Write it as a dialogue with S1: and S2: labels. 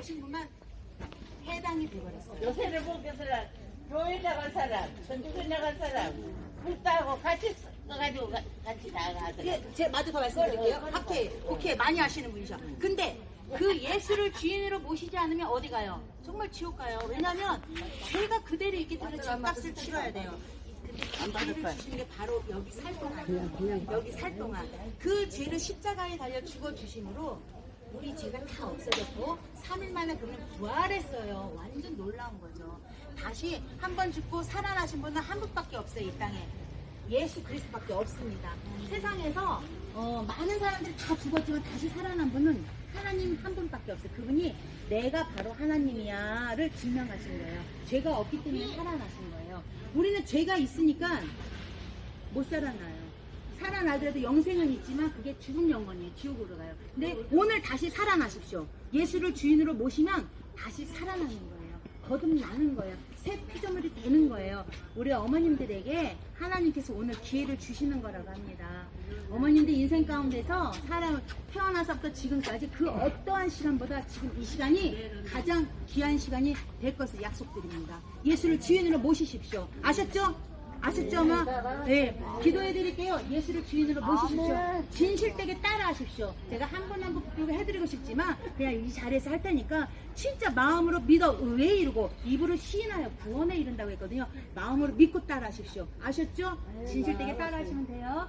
S1: 오신 분만 해당이 되버렸어요.
S2: 요새를 보게 사람, 교회 나간 사람, 전주교 나간 사람, 불따고 같이 써가지고 가- 같이 나가더라고.
S1: 예, 제가 마저 더 말씀드릴게요. 오케이, 오케이, 많이 하시는 분이셔. 근데 그 예수를 주인으로 모시지 않으면 어디 가요? 정말 지옥 가요. 왜냐면 죄가 그대로 있기 때문에 죄값을 치러야 돼요. 죄를 주시는 게 바로 여기 살 동안, 여기 살 동안 그 죄를 십자가에 달려 죽어 주심으로 우리 죄가 다 없어졌고 3일 만에 그는 부활했어요. 완전 놀라운 거죠. 다시 한 번 죽고 살아나신 분은 한 분밖에 없어요 이 땅에. 예수 그리스도밖에 없습니다. 세상에서 어, 많은 사람들이 다 죽었지만 다시 살아난 분은 하나님 한 분밖에 없어요. 그분이 내가 바로 하나님이야를 증명하신 거예요. 죄가 없기 때문에 살아나신 거예요. 우리는 죄가 있으니까 못 살아나요. 살아나더라도 영생은 있지만 그게 죽음 영혼이에요. 지옥으로 가요. 근데 오늘 다시 살아나십시오. 예수를 주인으로 모시면 다시 살아나는 거예요. 거듭나는 거예요. 새 피조물이 되는 거예요. 우리 어머님들에게 하나님께서 오늘 기회를 주시는 거라고 합니다. 어머님들 인생 가운데서 사람 태어나서부터 지금까지 그 어떠한 시간보다 지금 이 시간이 가장 귀한 시간이 될 것을 약속드립니다. 예수를 주인으로 모시십시오. 아셨죠? 아셨죠, 엄마? 네. 기도해 드릴게요. 예수를 주인으로 모시십시오. 진실되게 따라 하십시오. 제가 한 분한분 해드리고 싶지만, 그냥 이 자리에서 할 테니까, 진짜 마음으로 믿어 의에 이르고, 입으로 시인하여 구원에 이른다고 했거든요. 마음으로 믿고 따라 하십시오. 아셨죠? 진실되게 따라 하시면 돼요.